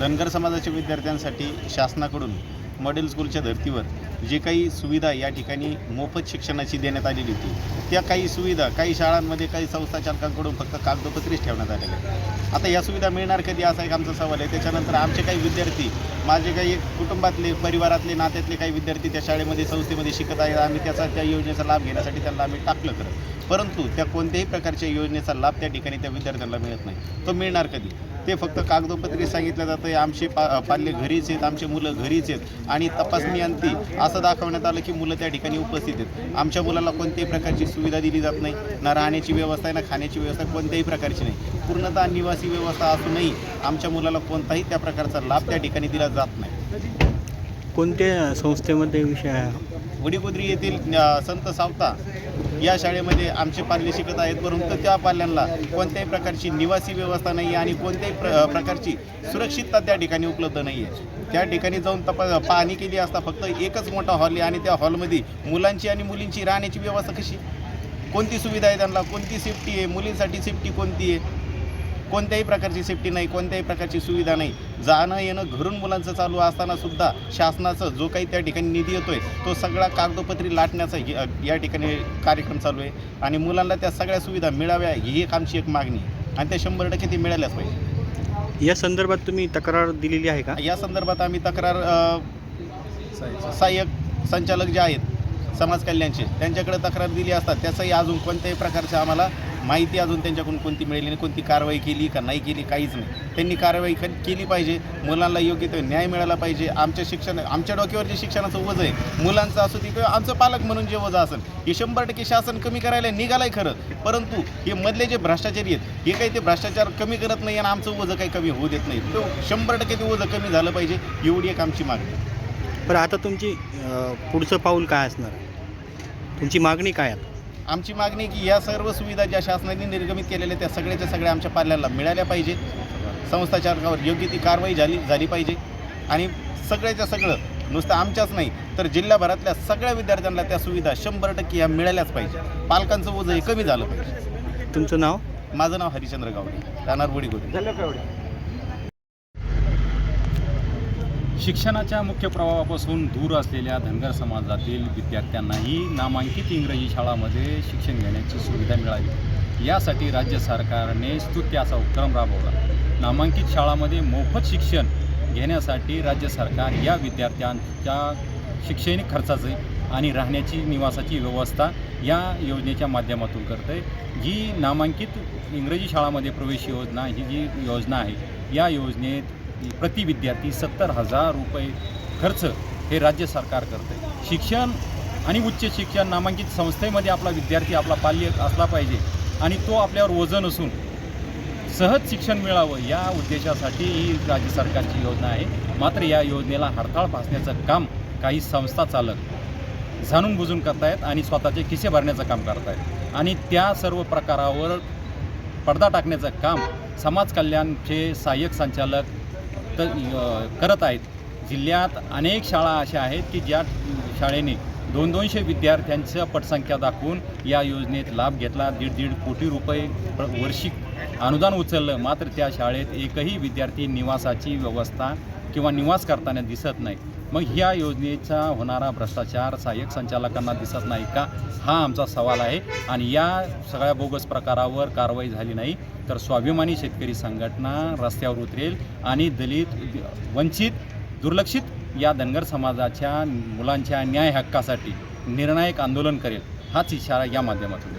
धनगर समाजाच्या विद्यार्थ्यांसाठी शासनाकडून मॉडेल स्कूलच्या धर्तीवर जे काही सुविधा या ठिकाणी मोफत शिक्षणाची देण्यात आलेली होती त्या काही सुविधा काही शाळांमध्ये काही संस्था चालकांकडून फक्त कागदोपत्रीच ठेवण्यात आलेल्या आहेत. आता या सुविधा मिळणार कधी असा एक आमचा सवाल आहे. त्याच्यानंतर आमचे काही विद्यार्थी माझे काही कुटुंबातले परिवारातले नात्यातले काही विद्यार्थी त्या शाळेमध्ये संस्थेमध्ये शिकत आहेत आम्ही त्याचा त्या योजनेचा लाभ घेण्यासाठी त्यांना आम्ही टाकलं खरं. परंतु त्या कोणत्याही प्रकारच्या योजनेचा लाभ त्या ठिकाणी त्या विद्यार्थ्यांना मिळत नाही. तो मिळणार कधी? ते फक्त कागदोपत्री सांगितलं जातं. आमचे पा पाल्य घरीच आहेत आमचे मुलं घरीच आहेत. आणि तपासणी अंती असं दाखवण्यात आलं की मुलं त्या ठिकाणी उपस्थित आहेत. आमच्या मुलाला कोणत्याही प्रकारची सुविधा दिली जात नाही. ना राहण्याची व्यवस्था आहे ना खाण्याची व्यवस्था कोणत्याही प्रकारची नाही. पूर्णतः निवासी व्यवस्था असूनही आमच्या मुलाला कोणताही त्या प्रकारचा लाभ त्या ठिकाणी दिला जात नाही. कोणत्या संस्थेमध्ये विषय आहे? वडीगोद्री येथील संत सावता या शाळेमध्ये आमचे पाल्य शिकत आहेत. परंतु त्या पाल्यांना कोणत्याही प्रकारची निवासी व्यवस्था नाही आहे आणि कोणत्याही प्र प्रकारची सुरक्षितता त्या ठिकाणी उपलब्ध नाही आहे त्या ठिकाणी जाऊन तपा पाहणी केली असता फक्त एकच मोठा हॉल आहे आणि त्या हॉलमध्ये मुलांची आणि मुलींची राहण्याची व्यवस्था कशी? कोणती सुविधा आहे त्यांना? कोणती सेफ्टी आहे? मुलींसाठी सेफ्टी कोणती आहे? कोणत्याही प्रकारची सेफ्टी नाही कोणत्याही प्रकारची सुविधा नाही. जाणं येणं घरून मुलांचं चालू असताना सुद्धा शासनाचं जो काही त्या ठिकाणी निधी येतोय तो सगळा कागदोपत्री लाटण्याचा या ठिकाणी कार्यक्रम चालू आहे. आणि मुलांना त्या सगळ्या सुविधा मिळाव्या ही एक आमची एक मागणी आहे. आणि त्या शंभर टक्के ती मिळाल्याच पाहिजे. या संदर्भात तुम्ही तक्रार दिलेली आहे का? या संदर्भात आम्ही तक्रार सहाय्यक संचालक जे आहेत समाज कल्याणचे त्यांच्याकडे तक्रार दिली असतात त्याचंही अजून कोणत्याही प्रकारचं आम्हाला माहिती अजून त्यांच्याकडून कोणती मिळाली नाही कोणती कारवाई केली का नाही केली काहीच नाही. त्यांनी कारवाई केली पाहिजे. मुलांना योग्य तो न्याय मिळाला पाहिजे. आमच्या शिक्षण आमच्या डोक्यावर जे शिक्षणाचं वजं आहे मुलांचं असू दे किंवा आमचं पालक म्हणून जे वजं असेल हे शंभर टक्के शासन कमी करायला निघालंय खरं. परंतु हे मधले जे भ्रष्टाचारी आहेत हे काही ते भ्रष्टाचार कमी करत नाही आणि आमचं वजं काही कमी होऊ देत नाही. तो शंभर टक्के ते वजं कमी झालं पाहिजे एवढी एक आमची मागणी आहे. बरं आता तुमची पुढचं पाऊल काय असणार? तुमची मागणी काय आहे आमची मागणी की या सर्व सुविधा ज्या शासनाने निर्गमित केलेल्या त्या सगळ्याच्या सगळ्या आमच्या पाल्याला मिळाल्या पाहिजे. संस्था चालकावर योग्य ती कारवाई झाली झाली पाहिजे. आणि सगळ्याच्या सगळं नुसतं आमच्याच नाही तर जिल्ह्याभरातल्या सगळ्या विद्यार्थ्यांना त्या सुविधा शंभर टक्के या मिळाल्याच पाहिजे. पालकांचं ओझं हे कमी झालं पाहिजे. तुमचं नाव? माझं नाव हरिचंद्र गावडे राहणार बुडीगोडी शिक्षणाच्या मुख्य प्रवाहापासून दूर असलेल्या धनगर समाजातील विद्यार्थ्यांनाही नामांकित इंग्रजी शाळामध्ये शिक्षण घेण्याची सुविधा मिळावी. यासाठी राज्य सरकारने स्तुत्य असा उपक्रम राबवला. नामांकित शाळामध्ये मोफत शिक्षण घेण्यासाठी राज्य सरकार या विद्यार्थ्यांच्या शैक्षणिक खर्चाचे आणि राहण्याची निवासाची व्यवस्था या योजनेच्या माध्यमातून करतं. आहे जी नामांकित इंग्रजी शाळामध्ये प्रवेश योजना ही जी योजना आहे या योजनेत प्रति विद्यार्थी सत्तर हजार रुपये खर्च हे राज्य सरकार करते शिक्षण आणि उच्च शिक्षण नामांकित संस्थेमध्ये आपला विद्यार्थी आपला पाल्य असला पाहिजे आणि तो आपल्यावर वजन असून सहज शिक्षण मिळावं या उद्देशासाठी ही राज्य सरकारची योजना आहे. मात्र या योजनेला हडताळ फासण्याचं काम काही संस्था चालक जाणून बुजून करतायत आणि स्वतःचे खिसे भरण्याचं काम करतायत. आणि त्या सर्व प्रकारावर पडदा टाकण्याचं काम समाज कल्याणचे सहाय्यक संचालक त करत आहेत. जिल्ह्यात अनेक शाळा अशा आहेत की ज्या शाळेने दोन दोनशे विद्यार्थ्यांचं पटसंख्या दाखवून या योजनेत लाभ घेतला. दीड दीड कोटी रुपये प्र- वर्षी अनुदान उचललं. मात्र त्या शाळेत एकही विद्यार्थी निवासाची व्यवस्था किंवा निवास करताना दिसत नाही. मग ह्या योजनेचा होणारा भ्रष्टाचार सहाय्यक संचालकांना दिसत नाही का? हा आमचा सवाल आहे. आणि या सगळ्या बोगस प्रकारावर कारवाई झाली नाही तर स्वाभिमानी शेतकरी संघटना रस्त्यावर उतरेल आणि दलित वंचित दुर्लक्षित या धनगर समाजाच्या मुलांच्या न्याय हक्कासाठी निर्णायक आंदोलन करेल. हाच इशारा या माध्यमातून